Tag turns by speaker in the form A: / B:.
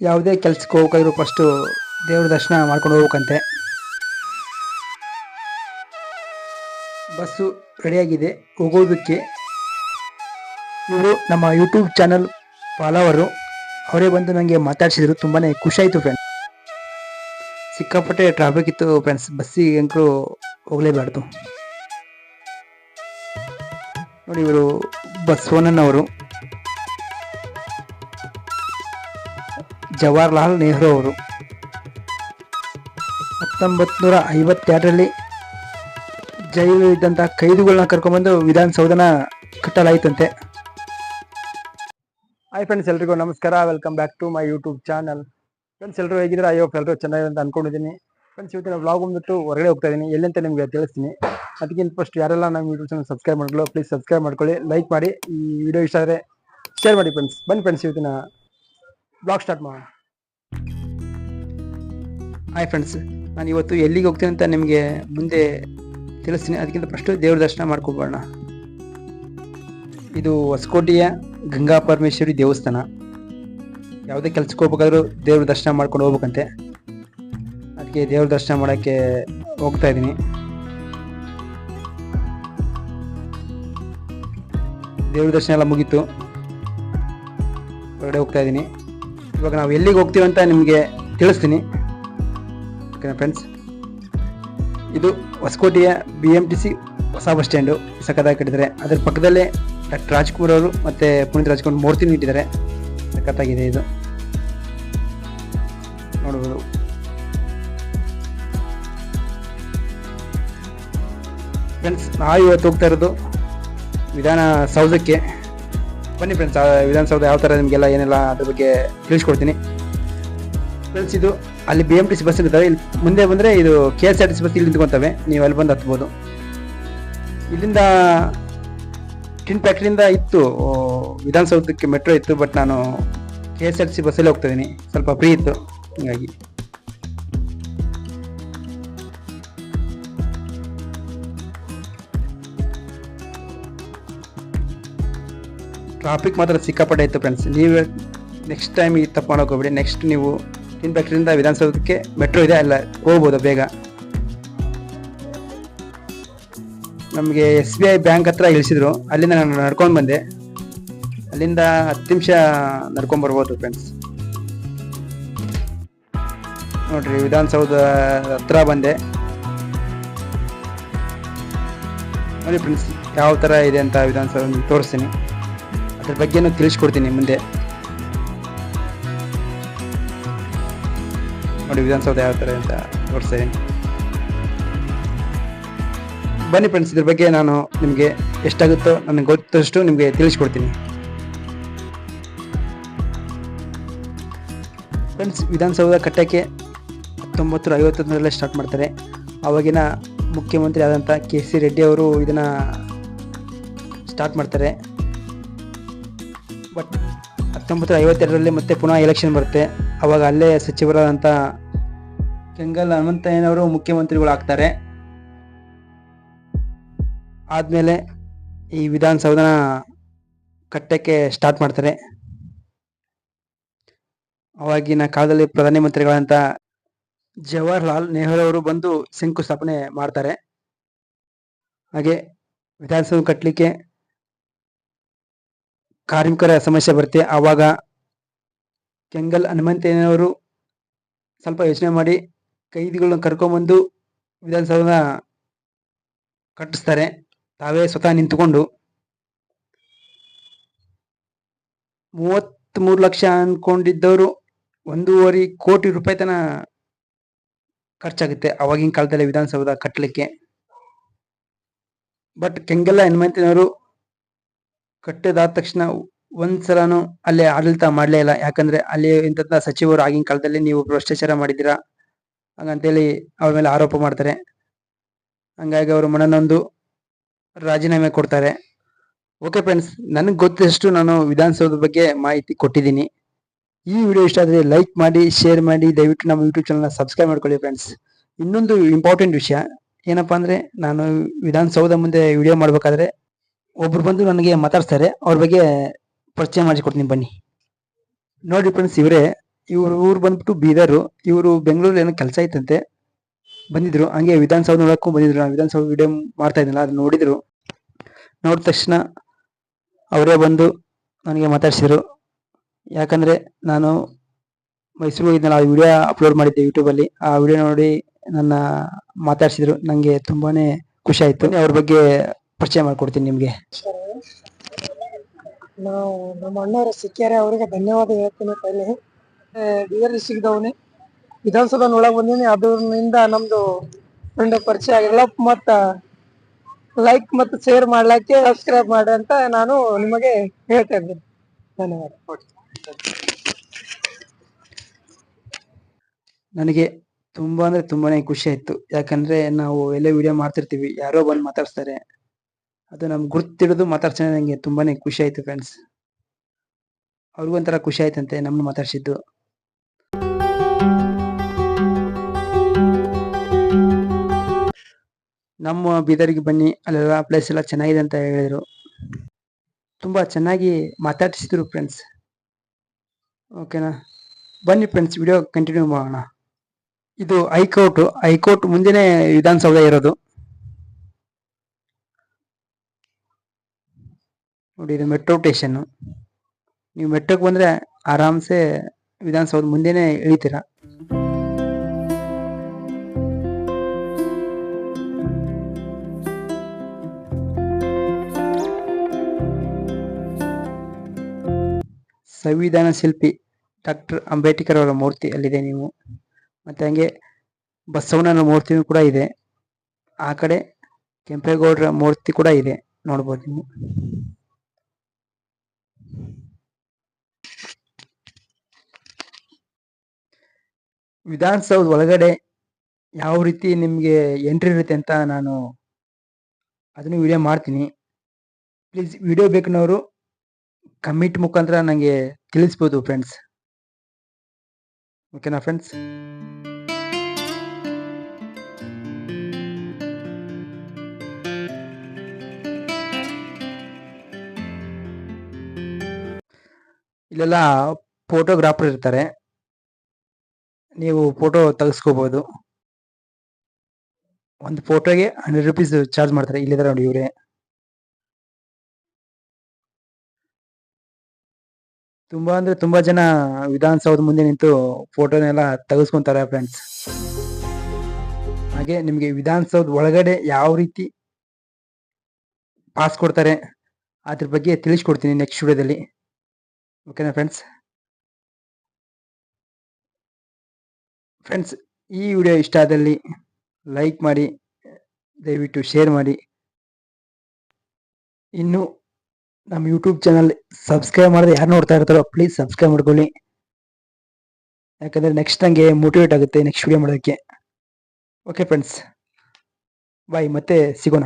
A: ಯಾವುದೇ ಕೆಲಸಕ್ಕೆ ಹೋಗ್ಬೇಕಾದ್ರೂ ಫಸ್ಟು ದೇವ್ರ ದರ್ಶನ ಮಾಡ್ಕೊಂಡು ಹೋಗ್ಬೇಕಂತೆ. ಬಸ್ಸು ರೆಡಿಯಾಗಿದೆ ಹೋಗೋದಕ್ಕೆ ಇವರು ನಮ್ಮ ಯೂಟ್ಯೂಬ್ ಚಾನಲ್ ಫಾಲೋವರು ಅವರೇ ಬಂದು ನನಗೆ ಮಾತಾಡಿಸಿದ್ರು. ತುಂಬಾ ಖುಷಿಯಾಯಿತು ಫ್ರೆಂಡ್ಸ್ ಸಿಕ್ಕಾಪಟ್ಟೆ ಟ್ರಾಫಿಕ್ ಇತ್ತು ಫ್ರೆಂಡ್ಸ್ ಬಸ್ಸಿಗೆ ಅಂಕರು ಹೋಗಲೇಬಾರ್ದು. ನೋಡಿ ಇವರು ಬಸವಣ್ಣನವರು ಜವಾಹರ್ಲಾಲ್ ನೆಹರು ಅವರು. ಹತ್ತೊಂಬತ್ತು ನೂರ ಐವತ್ತೆರಡರಲ್ಲಿ ಜೈಲಿದ್ದಂಥ ಕೈದುಗಳನ್ನ ಕರ್ಕೊಂಡ್ಬಂದು ವಿಧಾನಸೌಧನ ಕಟ್ಟಲಾಯಿತಂತೆ. ಹಾಯ್ ಫ್ರೆಂಡ್ಸ್ ಎಲ್ರಿಗೂ ನಮಸ್ಕಾರ. Welcome back to my YouTube channel friends ಎಲ್ಲರೂ ಹೇಗಿದ್ರೆ ಅಯ್ಯೋ ಎಲ್ಲರೂ ಚೆನ್ನಾಗಿದೆ ಅಂತ ಅನ್ಕೊಂಡಿದ್ದೀನಿ. ಫ್ರೆಂಡ್ಸ್ ಇವತ್ತಿನ ವ್ಲಾಗ್ ಬಂದ್ಬಿಟ್ಟು ಹೊರಗಡೆ ಹೋಗ್ತಾ ಇದ್ದೀನಿ. ಎಲ್ಲಿಂತ ನಿಮಗೆ ತಿಳಿಸ್ತೀನಿ. ಅದಕ್ಕಿಂತ ಫಸ್ಟ್ ಯಾರೆಲ್ಲ ನಮ್ಮ ಯೂಟ್ಯೂಬ್ ಚಾನಲ್ ಸಬ್ಸ್ಕ್ರೈಬ್ ಮಾಡ್ಕೊಳ್ಳೋ ಪ್ಲೀಸ್ ಸಬ್ಸ್ಕ್ರೈಬ್ ಮಾಡ್ಕೊಳ್ಳಿ. ಲೈಕ್ ಮಾಡಿ ಈ ವಿಡಿಯೋ ಇಷ್ಟ ಆದರೆ ಶೇರ್ ಮಾಡಿ ಫ್ರೆಂಡ್ಸ್ ಬನ್ನಿ ಫ್ರೆಂಡ್ಸ್ ಇವತ್ತಿನ ಬ್ಲಾಗ್ ಸ್ಟಾರ್ಟ್ ಮಾಡೋಣ. ಹಾಯ್ ಫ್ರೆಂಡ್ಸ್ ನಾನು ಇವತ್ತು ಎಲ್ಲಿಗೆ ಹೋಗ್ತೀನಿ ಅಂತ ನಿಮಗೆ ಮುಂದೆ ತಿಳಿಸ್ತೀನಿ. ಅದಕ್ಕಿಂತ ಫಸ್ಟು ದೇವ್ರ ದರ್ಶನ ಮಾಡ್ಕೊಬೋಣ. ಇದು ಹೊಸಕೋಟೆಯ ಗಂಗಾ ಪರಮೇಶ್ವರಿ ದೇವಸ್ಥಾನ. ಯಾವುದೇ ಕೆಲ್ಸಕ್ಕೆ ಹೋಗ್ಬೇಕಾದ್ರೂ ದೇವ್ರ ದರ್ಶನ ಮಾಡ್ಕೊಂಡು ಹೋಗ್ಬೇಕಂತೆ. ಅದಕ್ಕೆ ದೇವ್ರ ದರ್ಶನ ಮಾಡೋಕ್ಕೆ ಹೋಗ್ತಾ ಇದ್ದೀನಿ. ದೇವ್ರ ದರ್ಶನ ಎಲ್ಲ ಮುಗೀತು. ಹೊರಗಡೆ ಹೋಗ್ತಾ ಇದ್ದೀನಿ. ಇವಾಗ ನಾವು ಎಲ್ಲಿಗೆ ಹೋಗ್ತೀವಿ ಅಂತ ನಿಮಗೆ ತಿಳಿಸ್ತೀನಿ. ಓಕೆನಾ ಫ್ರೆಂಡ್ಸ್ ಇದು ಹೊಸಕೋಟೆಯ ಬಿ ಎಂ ಟಿ ಸಿ ಹೊಸ ಬಸ್ ಸ್ಟ್ಯಾಂಡು ಸಖತ್ತಾಗಿ ಕಟ್ಟಿದ್ದಾರೆ. ಅದ್ರ ಪಕ್ಕದಲ್ಲೇ ಡಾಕ್ಟರ್ ರಾಜ್ಕುಮಾರ್ ಅವರು ಮತ್ತು ಪುನೀತ್ ರಾಜ್ಕುಮಾರ್ ಮೂರ್ತಿನೂ ಇಟ್ಟಿದ್ದಾರೆ. ಸಖತ್ತಾಗಿದೆ ಇದು. ನೋಡ್ಬೋದು. ಫ್ರೆಂಡ್ಸ್ ನಾವು ಇವತ್ತು ಹೋಗ್ತಾ ಇರೋದು ವಿಧಾನ ಸೌಧಕ್ಕೆ. ಬನ್ನಿ ಫ್ರೆಂಡ್ಸ್ ವಿಧಾನಸೌಧ ಯಾವ ಥರ ನಿಮಗೆಲ್ಲ ಏನೆಲ್ಲ ಅದ್ರ ಬಗ್ಗೆ ತಿಳಿಸ್ಕೊಡ್ತೀನಿ. ಫ್ರೆಂಡ್ಸ್ ಇದು ಅಲ್ಲಿ B M T C bus ಇರ್ತವೆ ಇಲ್ಲಿ ಮುಂದೆ ಬಂದರೆ ಇದು K S R T C bus ಇಲ್ಲಿ ನಿಂತ್ಕೊತವೆ. ನೀವು ಅಲ್ಲಿ ಬಂದು ಹತ್ಬೋದು. ಇಲ್ಲಿಂದ ಟಿನ್ ಫ್ಯಾಕ್ಟ್ರಿಯಿಂದ ಇತ್ತು ವಿಧಾನಸೌಧಕ್ಕೆ ಮೆಟ್ರೋ ಇತ್ತು ಬಟ್ ನಾನು K S R T C ಬಸ್ಸಲ್ಲಿ ಹೋಗ್ತಾ ಇದ್ದೀನಿ. ಸ್ವಲ್ಪ ಫ್ರೀ ಇತ್ತು, ಹೀಗಾಗಿ. ಟ್ರಾಫಿಕ್ ಮಾತ್ರ ಸಿಕ್ಕಾಪಟ್ಟೆ ಇತ್ತು ಫ್ರೆಂಡ್ಸ್ ನೀವು ನೆಕ್ಸ್ಟ್ ಟೈಮ್ ಈ ತಪ್ಪು ಮಾಡೋಕೆ ಹೋಗ್ಬೇಡಿ. ನೆಕ್ಸ್ಟ್ ನೀವು ಟಿನ್ ಫ್ಯಾಕ್ಟ್ರಿಯಿಂದ ವಿಧಾನಸೌಧಕ್ಕೆ ಮೆಟ್ರೋ ಇದೆ, ಅಲ್ಲ ಹೋಗ್ಬೋದು ಬೇಗ. ನಮಗೆ ಎಸ್ ಬಿ ಐ ಬ್ಯಾಂಕ್ ಹತ್ರ ಇಳಿಸಿದ್ರು. ಅಲ್ಲಿಂದ ನಾನು ನಡ್ಕೊಂಡು ಬಂದೆ. ಅಲ್ಲಿಂದ ಹತ್ತು ನಿಮಿಷ ನಡ್ಕೊಂಡು ಬರ್ಬೋದು ಫ್ರೆಂಡ್ಸ್ ನೋಡ್ರಿ, ವಿಧಾನಸೌಧ ಹತ್ರ ಬಂದೆ. ನೋಡಿ ಫ್ರೆಂಡ್ಸ್ ಯಾವ ಥರ ಇದೆ ಅಂತ ವಿಧಾನಸೌಧ ತೋರಿಸ್ತೀನಿ. ಅದ್ರ ಬಗ್ಗೆನೂ ತಿಳಿಸ್ಕೊಡ್ತೀನಿ ಮುಂದೆ. ನೋಡಿ ವಿಧಾನಸೌಧ ಯಾವ ಥರ ಅಂತ ತೋರಿಸ್ತೀನಿ ಬನ್ನಿ ಫ್ರೆಂಡ್ಸ್ ಇದ್ರ ಬಗ್ಗೆ ನಾನು ನಿಮಗೆ ಎಷ್ಟಾಗುತ್ತೋ ನನಗೆ ಗೊತ್ತಷ್ಟು ನಿಮಗೆ ತಿಳಿಸ್ಕೊಡ್ತೀನಿ. ಫ್ರೆಂಡ್ಸ್ ವಿಧಾನಸೌಧ ಕಟ್ಟಕ್ಕೆ ಹತ್ತೊಂಬತ್ತು ಐವತ್ತೊಂದರಲ್ಲೇ ಸ್ಟಾರ್ಟ್ ಮಾಡ್ತಾರೆ. ಆವಾಗಿನ ಮುಖ್ಯಮಂತ್ರಿ ಆದಂಥ ಕೆ ಸಿ ರೆಡ್ಡಿ ಅವರು ಇದನ್ನು ಸ್ಟಾರ್ಟ್ ಮಾಡ್ತಾರೆ. ಬಟ್ ಹತ್ತೊಂಬತ್ತು ಐವತ್ತೆರಡರಲ್ಲಿ ಮತ್ತೆ ಪುನಃ ಎಲೆಕ್ಷನ್ ಬರುತ್ತೆ. ಅವಾಗ ಅಲ್ಲೇ ಸಚಿವರಾದಂಥ ಕೆಂಗಲ್ ಹನುಮಂತಯ್ಯನವರು ಮುಖ್ಯಮಂತ್ರಿಗಳಾಗ್ತಾರೆ. ಆದಮೇಲೆ ಈ ವಿಧಾನಸೌಧನ ಕಟ್ಟಕ್ಕೆ ಸ್ಟಾರ್ಟ್ ಮಾಡ್ತಾರೆ. ಅವಾಗಿನ ಕಾಲದಲ್ಲಿ ಪ್ರಧಾನಮಂತ್ರಿಗಳಂತ ಜವಾಹರ್ಲಾಲ್ ನೆಹರು ಅವರು ಬಂದು ಶಂಕುಸ್ಥಾಪನೆ ಮಾಡ್ತಾರೆ. ಹಾಗೆ ವಿಧಾನಸೌಧ ಕಟ್ಟಲಿಕ್ಕೆ ಕಾರ್ಮಿಕರ ಸಮಸ್ಯೆ ಬರುತ್ತೆ. ಆವಾಗ ಕೆಂಗಲ್ ಹನುಮಂತಯ್ಯನವರು ಸ್ವಲ್ಪ ಯೋಚನೆ ಮಾಡಿ ಕೈದಿಗಳನ್ನ ಕರ್ಕೊಂಬಂದು ವಿಧಾನಸೌಧ ಕಟ್ಟಿಸ್ತಾರೆ. ತಾವೇ ಸ್ವತಃ ನಿಂತುಕೊಂಡು ಮೂವತ್ತ್ಮೂರು ಲಕ್ಷ ಅಂದ್ಕೊಂಡಿದ್ದವರು ಒಂದೂವರೆ ಕೋಟಿ ರೂಪಾಯಿ ತನ ಖರ್ಚಾಗುತ್ತೆ ಅವಾಗಿನ ಕಾಲದಲ್ಲಿ ವಿಧಾನಸೌಧ ಕಟ್ಟಲಿಕ್ಕೆ. ಬಟ್ ಕೆಂಗಲ್ಲ ಹನುಮಂತನವರು ಕಟ್ಟಿದಾದ ತಕ್ಷಣ ಒಂದ್ಸಲನು ಅಲ್ಲಿ ಆಡಳಿತ ಮಾಡಲೇ ಇಲ್ಲ. ಯಾಕಂದ್ರೆ ಅಲ್ಲಿ ಇಂತಹ ಸಚಿವರು ಆಗಿನ ಕಾಲದಲ್ಲಿ ನೀವು ಭ್ರಷ್ಟಾಚಾರ ಮಾಡಿದ್ದೀರಾ? ಹಂಗಂತೇಳಿ ಅವ್ರ ಮೇಲೆ ಆರೋಪ ಮಾಡ್ತಾರೆ. ಹಂಗಾಗಿ ಅವರು ಮನನೊಂದು ರಾಜೀನಾಮೆ ಕೊಡ್ತಾರೆ. ಓಕೆ ಫ್ರೆಂಡ್ಸ್, ನನಗೆ ಗೊತ್ತಷ್ಟು ನಾನು ವಿಧಾನಸೌಧದ ಬಗ್ಗೆ ಮಾಹಿತಿ ಕೊಟ್ಟಿದ್ದೀನಿ. ಈ ವಿಡಿಯೋ ಇಷ್ಟ ಆದರೆ ಲೈಕ್ ಮಾಡಿ, ಶೇರ್ ಮಾಡಿ, ದಯವಿಟ್ಟು ನಮ್ಮ ಯೂಟ್ಯೂಬ್ ಚಾನಲ್ನ ಸಬ್ಸ್ಕ್ರೈಬ್ ಮಾಡ್ಕೊಳ್ಳಿ ಫ್ರೆಂಡ್ಸ್. ಇನ್ನೊಂದು ಇಂಪಾರ್ಟೆಂಟ್ ವಿಷಯ ಏನಪ್ಪಾ ಅಂದರೆ ನಾನು ವಿಧಾನಸೌಧ ಮುಂದೆ ವಿಡಿಯೋ ಮಾಡಬೇಕಾದ್ರೆ ಒಬ್ರು ಬಂದು ನನಗೆ ಮಾತಾಡ್ತಾರೆ ಅವ್ರ ಬಗ್ಗೆ ಪರಿಚಯ ಮಾಡಿಕೊಡ್ತೀನಿ ಬನ್ನಿ. ನೋಡಿ ಫ್ರೆಂಡ್ಸ್ ಇವರೇ, ಇವರು ಊರು ಬಂದ್ಬಿಟ್ಟು ಬೀದರು, ಇವರು ಬೆಂಗಳೂರಲ್ಲಿ ಏನೋ ಕೆಲಸ ಐತಂತೆ. ಬಂದಿದ್ರು, ಹಂಗೆ ವಿಧಾನಸೌಧ ನೋಡೋಕ್ಕೂ ಬಂದಿದ್ರು. ನಾನು ವಿಧಾನಸೌಧ ವಿಡಿಯೋ ಮಾಡ್ತಾ ಇದ್ನಲ್ಲ ಅದು ನೋಡಿದ್ರು. ನೋಡಿದ ತಕ್ಷಣ ಅವರೇ ಬಂದು ನನಗೆ ಮಾತಾಡ್ಸಿದ್ರು. ಯಾಕಂದ್ರೆ ನಾನು ಮೈಸೂರು ಹೋಗಿದ್ನಲ್ಲ, ಆ ವಿಡಿಯೋ ಅಪ್ಲೋಡ್ ಮಾಡಿದ್ದೆ ಯೂಟ್ಯೂಬಲ್ಲಿ ಆ ವಿಡಿಯೋ ನೋಡಿ ನನ್ನ ಮಾತಾಡ್ಸಿದ್ರು. ನನಗೆ ತುಂಬಾ ಖುಷಿ ಆಯಿತು. ಅವ್ರ ಬಗ್ಗೆ ಪರಿಚಯ ಮಾಡ್ಕೊಡ್ತೀನಿ ನಿಮಗೆ.
B: ನಾವು ನಮ್ಮ ಅಣ್ಣವರು ಸಿಕ್ಕ್ಯಾರೆ ಅವರಿಗೆ ಧನ್ಯವಾದ ಹೇಳ್ತೀನಿ ಪೈಲೆ. ಬೀದರ್ ಡಿಸ್ಟಿಕ್ದವನೇ ವಿಧಾನಸಭೆ ಒಳಗೆ ಬಂದೀನಿ ಅದರಿಂದ ನಮ್ದು ಫ್ರೆಂಡ್ ಪರಿಚಯ ಆಗಿಲ್ಲ ಮತ್ತ ಲೈಕ್ ಮತ್ತು ಶೇರ್ ಮಾಡ್ಲಾಕೆ ಸಬ್ಸ್ಕ್ರೈಬ್ ಮಾಡಿ ಅಂತ ನಾನು ನಿಮಗೆ ಹೇಳ್ತಾ ಇದ್ದೀನಿ. ಧನ್ಯವಾದ.
A: ನನಗೆ ತುಂಬಾ ಅಂದ್ರೆ ತುಂಬಾನೇ ಖುಷಿ ಆಯ್ತು. ಯಾಕಂದ್ರೆ ನಾವು ಎಲ್ಲೇ ವಿಡಿಯೋ ಮಾಡ್ತಿರ್ತೀವಿ ಯಾರೋ ಬಂದು ಮಾತಾಡ್ಸ್ತಾರೆ. ಅದು ನಮ್ಗೆ ಗುರ್ತಿಡಿದು ಮಾತಾಡ್ಸೋಣ ನನಗೆ ತುಂಬಾನೇ ಖುಷಿ ಆಯ್ತು ಫ್ರೆಂಡ್ಸ್ ಅವ್ರಿಗೂ ಒಂಥರ ಖುಷಿ ಆಯ್ತಂತೆ ನಮ್ಮನ್ನು ಮಾತಾಡ್ಸಿದ್ದು. ನಮ್ಮ ಬೀದರ್ಗೆ ಬನ್ನಿ, ಅಲ್ಲೆಲ್ಲ ಪ್ಲೇಸ್ ಎಲ್ಲ ಚೆನ್ನಾಗಿದೆ ಅಂತ ಹೇಳಿದ್ರು. ತುಂಬಾ ಚೆನ್ನಾಗಿ ಮಾತಾಡಿಸಿದ್ರು ಫ್ರೆಂಡ್ಸ್ ಓಕೆನಾ ಬನ್ನಿ ಫ್ರೆಂಡ್ಸ್ ವಿಡಿಯೋ ಕಂಟಿನ್ಯೂ ಮಾಡೋಣ. ಇದು ಹೈಕೋರ್ಟ್ ಹೈಕೋರ್ಟ್ ಮುಂದೆನೆ ವಿಧಾನಸೌಧ ಇರೋದು. ನೋಡಿ, ಇದು ಮೆಟ್ರೋ ಸ್ಟೇಷನ್ ನೀವು ಮೆಟ್ರೋಗೆ ಬಂದ್ರೆ ಆರಾಮ್ಸೆ ವಿಧಾನಸೌಧ ಮುಂದೆನೇ ಇಳಿತೀರ? ಸಂವಿಧಾನ ಶಿಲ್ಪಿ ಡಾಕ್ಟರ್ ಅಂಬೇಡ್ಕರ್ ಅವರ ಮೂರ್ತಿ ಅಲ್ಲಿದೆ ನೀವು. ಮತ್ತೆ ಹಂಗೆ ಬಸವಣ್ಣನ ಮೂರ್ತಿನೂ ಕೂಡ ಇದೆ. ಆ ಕಡೆ ಕೆಂಪೇಗೌಡರ ಮೂರ್ತಿ ಕೂಡ ಇದೆ ನೋಡ್ಬೋದು ನೀವು. ವಿಧಾನಸೌಧ ಒಳಗಡೆ ಯಾವ ರೀತಿ ನಿಮಗೆ ಎಂಟ್ರಿ ಇರುತ್ತೆ ಅಂತ ನಾನು ಅದನ್ನು ವಿಡಿಯೋ ಮಾಡ್ತೀನಿ. ಪ್ಲೀಸ್ ವಿಡಿಯೋ ಬೇಕನ್ನೋರು ಕಮಿಟ್ ಮುಖಾಂತರ ನನಗೆ ತಿಳಿಸ್ಬೋದು ಫ್ರೆಂಡ್ಸ್ ಓಕೆನಾ ಫ್ರೆಂಡ್ಸ್ ಇಲ್ಲೆಲ್ಲ ಫೋಟೋಗ್ರಾಫರ್ ಇರ್ತಾರೆ. ನೀವು ಫೋಟೋ ತೆಗೆಸ್ಕೋಬಹುದು ಒಂದು ಫೋಟೋಗೆ ಹಂಡ್ರೆಡ್ ರುಪೀಸ್ ಚಾರ್ಜ್ ಮಾಡ್ತಾರೆ. ಇಲ್ಲಿದ್ದಾರೆ ನೋಡಿ ಇವರೇ. ತುಂಬಾ ಅಂದ್ರೆ ತುಂಬಾ ಜನ ವಿಧಾನಸೌಧ ಮುಂದೆ ನಿಂತು ಫೋಟೋನೆಲ್ಲ ತೆಗೆಸ್ಕೊಂತಾರೆ ಫ್ರೆಂಡ್ಸ್ ಹಾಗೆ ನಿಮಗೆ ವಿಧಾನಸೌಧ ಒಳಗಡೆ ಯಾವ ರೀತಿ ಪಾಸ್ ಕೊಡ್ತಾರೆ, ಅದ್ರ ಬಗ್ಗೆ ತಿಳಿಸ್ಕೊಡ್ತೀನಿ ನೆಕ್ಸ್ಟ್ ವಿಡಿಯೋದಲ್ಲಿ ಓಕೆನಾ ಫ್ರೆಂಡ್ಸ್ ಫ್ರೆಂಡ್ಸ್ ಈ ವಿಡಿಯೋ ಇಷ್ಟ ಆದಲ್ಲಿ ಲೈಕ್ ಮಾಡಿ ದಯವಿಟ್ಟು ಶೇರ್ ಮಾಡಿ ಇನ್ನು ನಮ್ಮ ಯೂಟ್ಯೂಬ್ ಚಾನಲ್ ಸಬ್ಸ್ಕ್ರೈಬ್ ಮಾಡಿದ್ರೆ ಯಾರು ನೋಡ್ತಾ ಇರ್ತಾರೋ ಪ್ಲೀಸ್ ಸಬ್ಸ್ಕ್ರೈಬ್ ಮಾಡ್ಕೊಳ್ಳಿ. ಯಾಕಂದರೆ ನೆಕ್ಸ್ಟ್ ನನಗೆ ಮೋಟಿವೇಟ್ ಆಗುತ್ತೆ ನೆಕ್ಸ್ಟ್ ವಿಡಿಯೋ ಮಾಡೋದಕ್ಕೆ. ಓಕೆ ಫ್ರೆಂಡ್ಸ್ ಬಾಯ್ ಮತ್ತೆ ಸಿಗೋಣ.